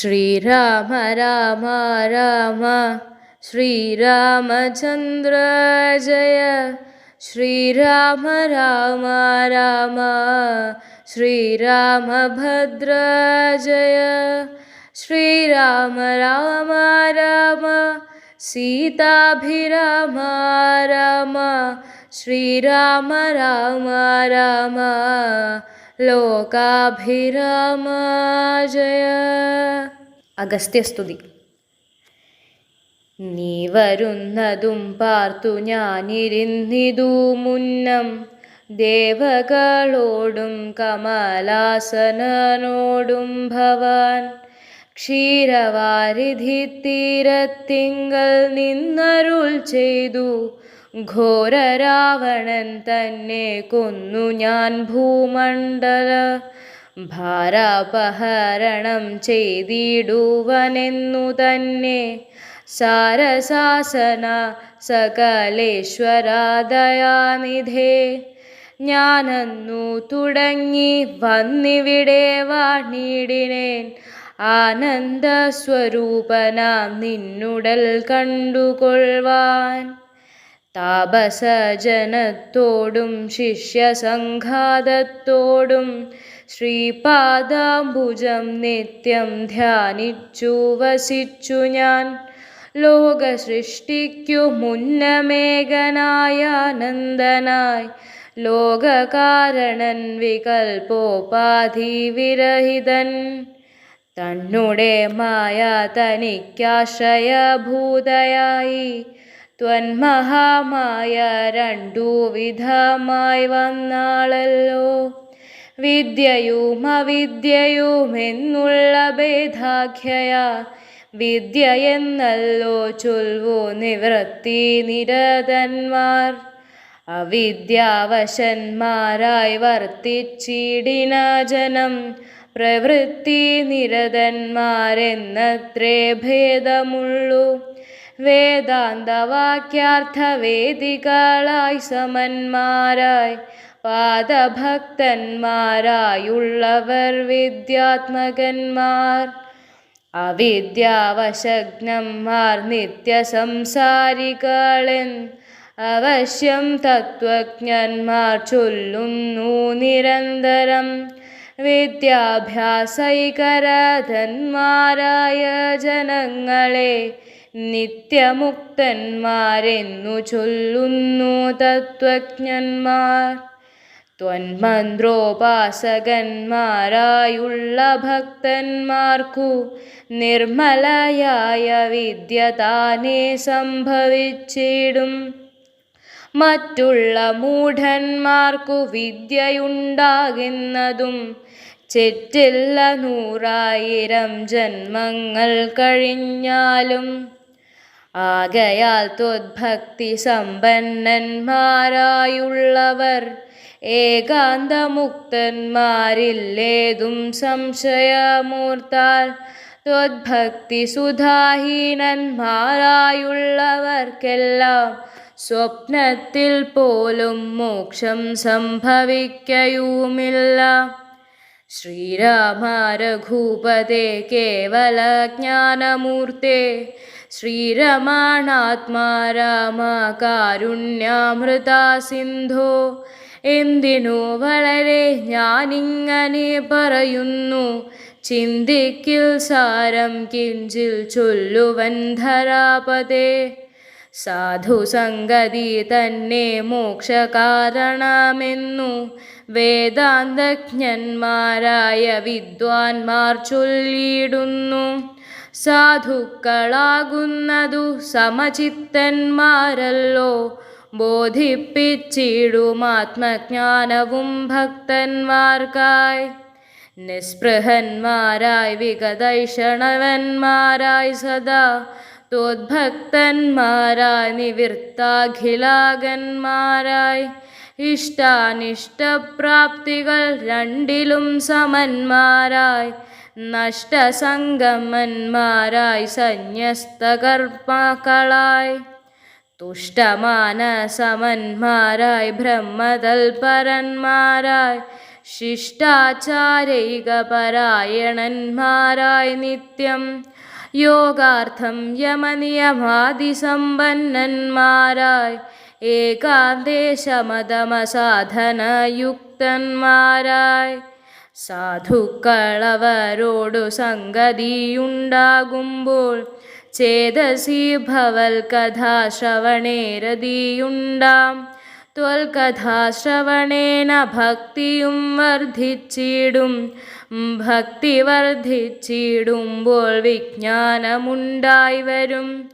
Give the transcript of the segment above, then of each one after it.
श्रीराम राम राम। श्रीरामचन्द्र जय। श्रीराम राम राम। श्रीरामभद्र जय। श्रीराम राम राम। सीताभिराम राम। श्रीराम राम राम। ലോകാഭിരാമ ജയ. അഗസ്ത്യസ്തുതി നീ വരുന്നതും പാർത്തു ഞാനിരുന്നിതു മുന്നം ദേവകളോടും കമലാസനോടും ഭവാൻ ക്ഷീരവാരിധി തീരത്തിങ്കൽ നിന്നരുൾ ചെയ്തു ഘോരരാവണൻ തന്നെ കൊന്നു ഞാൻ ഭൂമണ്ഡല. ഭാരാപഹരണം ചെയ്തിടുവനെന്നു തന്നെ സാരസാസന സകലേശ്വരാദയാനിധേ. ഞാനന്നു തുടങ്ങി വന്നിവിടെ വാണിടിനേൻ ആനന്ദസ്വരൂപനാം നിന്നുടൽ കണ്ടുകൊള്ളുവാൻ. താപസജനത്തോടും ശിഷ്യസംഘാതത്തോടും ശ്രീപാദാംബുജം നിത്യം ധ്യാനിച്ചു വസിച്ചു ഞാൻ. ലോകസൃഷ്ടിക്കു മുന്നമേകനായ നന്ദനായി ലോകകാരണൻ വികൽപോപാധി വിരഹിതൻ. തന്നുടെ മായ തനിക്കാശ്രയഭൂതയായി ത്വന്മഹാമായ രണ്ടു വിധമായി വന്നാളല്ലോ. വിദ്യയും അവിദ്യയും എന്നുള്ള ഭേദാഖ്യയ. വിദ്യ എന്നല്ലോ ചൊൽവു നിവൃത്തി നിരതന്മാർ. അവിദ്യാവശന്മാരായി വർത്തിച്ചിടിന ജനം. പ്രവൃത്തി നിരതന്മാരെന്നത്രേ ഭേദമുള്ളൂ. വേദാന്തവാക്യാർത്ഥവേദികളായി സമന്മാരായി പാദഭക്തന്മാരായുള്ളവർ വിദ്യാത്മകന്മാർ. അവിദ്യാവശഗ്നന്മാർ നിത്യസംസാരികളെൻ അവശ്യം തത്വജ്ഞന്മാർ ചൊല്ലുന്നു നിരന്തരം. വിദ്യാഭ്യാസൈകരധന്മാരായ ജനങ്ങളെ നിത്യമുക്തന്മാരെന്നു ചൊല്ലുന്നു തത്വജ്ഞന്മാർ. ത്വന്മന്ത്രോപാസകന്മാരായുള്ള ഭക്തന്മാർക്കു നിർമ്മലയായ വിദ്യ താനേ സംഭവിച്ചിടും. മറ്റുള്ള മൂഢന്മാർക്കു വിദ്യയുണ്ടാകുന്നതും ചെറ്റില്ല നൂറായിരം ജന്മങ്ങൾ കഴിഞ്ഞാലും ആകയാൽ ത്വദ്ഭക്തി സമ്പന്നന്മാരായുള്ളവർ ഏകാന്തമുക്തന്മാരില്ലേതും സംശയമൂർത്താൽ ത്വദ്ഭക്തി സുധാഹീനന്മാരായുള്ളവർക്കെല്ലാം സ്വപ്നത്തിൽ പോലും മോക്ഷം സംഭവിക്കയുമില്ല. രഘൂപതേ കേവല ജ്ഞാനമൂർത്തേ ശ്രീരമാണാത്മാ രാമ കാരുണ്യാമൃത സിന്ധോ. എന്തിനു വളരെ ഞാനിങ്ങനെ പറയുന്നു? ചിന്തിക്കിൽ സാരം കിഞ്ചിൽ ചൊല്ലുവൻ ധരാപതേ. സാധുസംഗതി തന്നെ മോക്ഷകാരണമെന്നു. വേദാന്തജ്ഞന്മാരായ വിദ്വാൻമാർ ചൊല്ലിയിടുന്നു. സാധുക്കളാകുന്നതു സമചിത്തന്മാരല്ലോ. ബോധിപ്പിച്ചിടും ആത്മജ്ഞാനവും ഭക്തന്മാർക്കായി. നിസ്പൃഹന്മാരായി വിഗതൈഷണവന്മാരായി സദാ തോദ്ഭക്തന്മാരായി നിവൃത്താഖിലാകന്മാരായി. ഇഷ്ടാനിഷ്ടപ്രാപ്തികൾ രണ്ടിലും സമന്മാരായി. നഷ്ടസംഗമന്മാരായി സന്യസ്തകർമ്മക്കളായി തുഷ്ടമാനസമന്മാരായി ബ്രഹ്മതൽപരന്മാരായി. ശിഷ്ടാചാരൈകപരായണന്മാരായി നിത്യം യോഗാർത്ഥം യമനിയമാതിസമ്പന്നന്മാരായി ഏകാന്തേശമതമസാധനയുക്തന്മാരായി. സാധുക്കളവരോടു സംഗതിയുണ്ടാകുമ്പോൾ ചേതസി ഭവൽ കഥാശ്രവണേരതിയുണ്ടാം ത്വൽകഥാശ്രവണേന ഭക്തിയും വർദ്ധിച്ചിടും. ഭക്തി വർദ്ധിച്ചിടുമ്പോൾ വിജ്ഞാനമുണ്ടായി വരും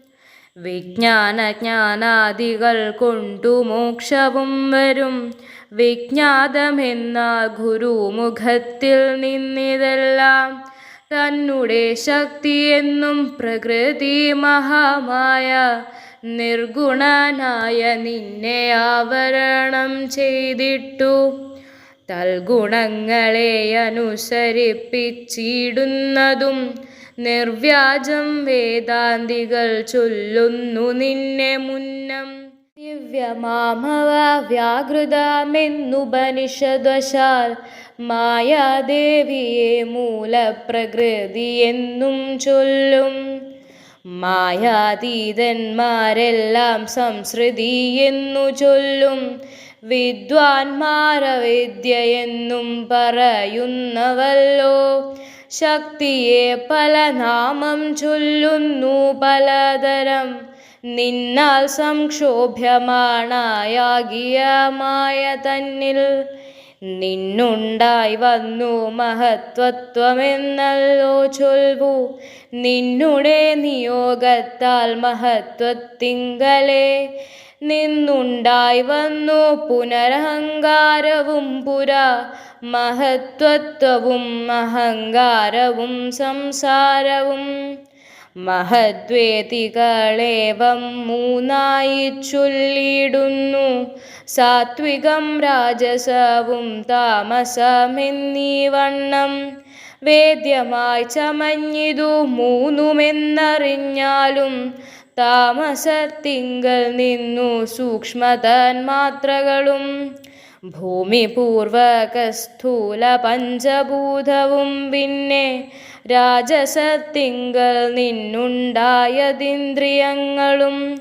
വിജ്ഞാനജ്ഞാനാദികൾ കൊണ്ടു മോക്ഷവും വരും. വിജ്ഞാതമെന്ന ഗുരുമുഖത്തിൽ നിന്നിതെല്ലാം. തന്നുടെ ശക്തിയെന്നും പ്രകൃതി മഹാമായ നിർഗുണനായ നിന്നെ ആവരണം ചെയ്തിട്ടു. തൽഗുണങ്ങളെ അനുസരിപ്പിച്ചിടുന്നതും നിർവ്യാജം വേദാന്തികൾ ചൊല്ലുന്നു നിന്നെ മുന്നം. ദിവ്യമാമവ വ്യാകൃതമെന്നുപനിഷദ്വശാൽ മായാദേവിയെ മൂലപ്രകൃതി എന്നും ചൊല്ലും. മായാതീതന്മാരെല്ലാം സംസൃതി എന്നു ചൊല്ലും. വിദ്വാൻമാരവിദ്യയെന്നും പറയുന്നവല്ലോ. ശക്തിയെ പല നാമം ചൊല്ലുന്നു പലതരം. നിന്നാൽ സംക്ഷോഭ്യമാണായാകിയ മായ തന്നിൽ. നിന്നുണ്ടായി വന്നു മഹത്വത്വമെന്നല്ലോ ചൊൽവു. നിന്നുടെ നിയോഗത്താൽ മഹത്വത്തിങ്കലെ. നിന്നുണ്ടായി വന്നു. പുനരഹങ്കാരവും പുരാ മഹത്വത്വവും അഹങ്കാരവും സംസാരവും മഹദ്വേദികളേവം മൂന്നായി ചൊല്ലിടുന്നു സാത്വികം രാജസവും താമസമെന്നീ വണ്ണം വേദ്യമായി ചമഞ്ഞിതു മൂന്നുമെന്നറിഞ്ഞാലും താമസത്തിങ്കൽ നിന്നു സൂക്ഷ്മതന്മാത്രകളും ഭൂമി പൂർവകസ്ഥൂല പഞ്ചഭൂതവും പിന്നെ രാജസത്തിങ്കൽ നിന്നുണ്ടായതിന്ദ്രിയങ്ങളും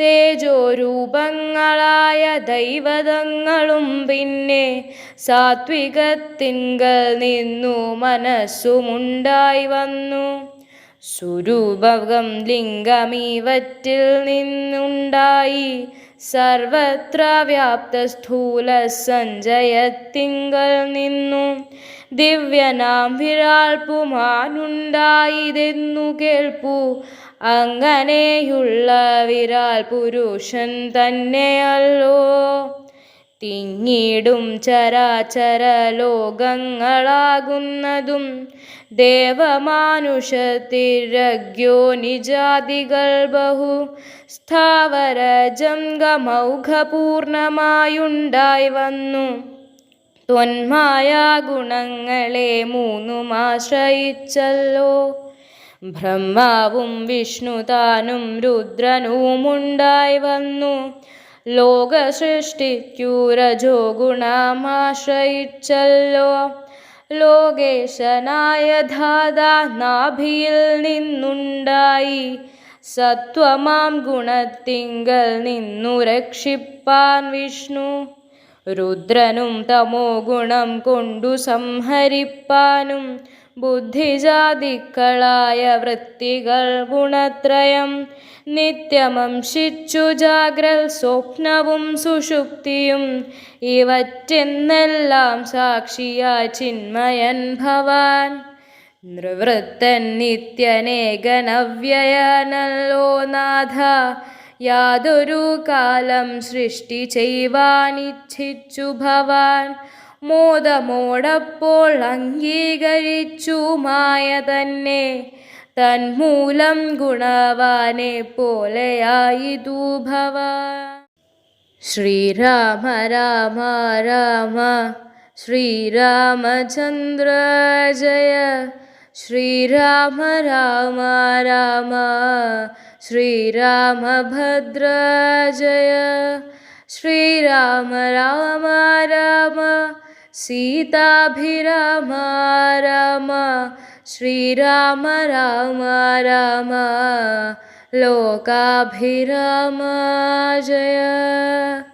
തേജോരൂപങ്ങളായ ദൈവതങ്ങളും പിന്നെ സാത്വികത്തിങ്കൽ നിന്നു മനസ്സുമുണ്ടായി വന്നു. സുരൂപകം ലിംഗമീവറ്റിൽ നിന്നുണ്ടായി. സർവത്ര വ്യാപ്ത സ്ഥൂല സഞ്ജയത്തിങ്കൽ നിന്നു. ദിവ്യനാം വിരാൾ പുമാനുണ്ടായതെന്നു കേൾപ്പു. അങ്ങനെയുള്ള വിരാൽ പുരുഷൻ തന്നെയല്ലോ തിങ്ങിടും ചരാചര ലോകങ്ങളാകുന്നതും ദേവമാനുഷത്തിരജ്ഞോ നിജാതികൾ ബഹു സ്ഥാവര ജംഗമൗഘപൂർണമായുണ്ടായി വന്നു ത്വന്മായ ഗുണങ്ങളെ മൂന്നുമാശ്രയിച്ചല്ലോ ബ്രഹ്മാവും വിഷ്ണു താനും രുദ്രനുമുണ്ടായി വന്നു ലോകസൃഷ്ടിക്കൂരജോ സൃഷ്ടിക്കൂ രജോ ഗുണമാശ്രയിച്ചല്ലോ ലോകേശനായ ധാതാ നാഭിയിൽ നിന്നുണ്ടായി. സത്വമാം ഗുണത്തിങ്കൽ നിന്നു രക്ഷിപ്പാൻ വിഷ്ണു. രുദ്രനും തമോ ഗുണം കൊണ്ടു സംഹരിപ്പാനും ബുദ്ധിജാതിക്കളായ വൃത്തികൾ ഗുണത്രയം. നിത്യമംശിച്ചു ജാഗ്രൽ സ്വപ്നവും സുഷുപ്തിയും. ഇവറ്റെന്നെല്ലാം സാക്ഷിയാ ചിന്മയൻ ഭവാൻ. നൃവൃത്തൻ നിത്യനേകനവ്യയനല്ലോ നാഥ. യാതൊരു കാലം സൃഷ്ടി ചെയ്യുവാനിച്ഛിച്ചു ഭവാൻ. മോദമോടപ്പോൾ അംഗീകരിച്ചു മായ തന്നെ തന്മൂലം ഗുണവാനെ പോലെയായിതു ഭവാൻ ശ്രീരാമ രാമ രാമ ശ്രീരാമചന്ദ്ര ജയ ശ്രീരാമ രാമ രാമ ശ്രീരാമഭദ്ര ജയ ശ്രീരാമ രാമ രാമ सीताभिराम राम श्रीराम राम राम लोकाभिराम जय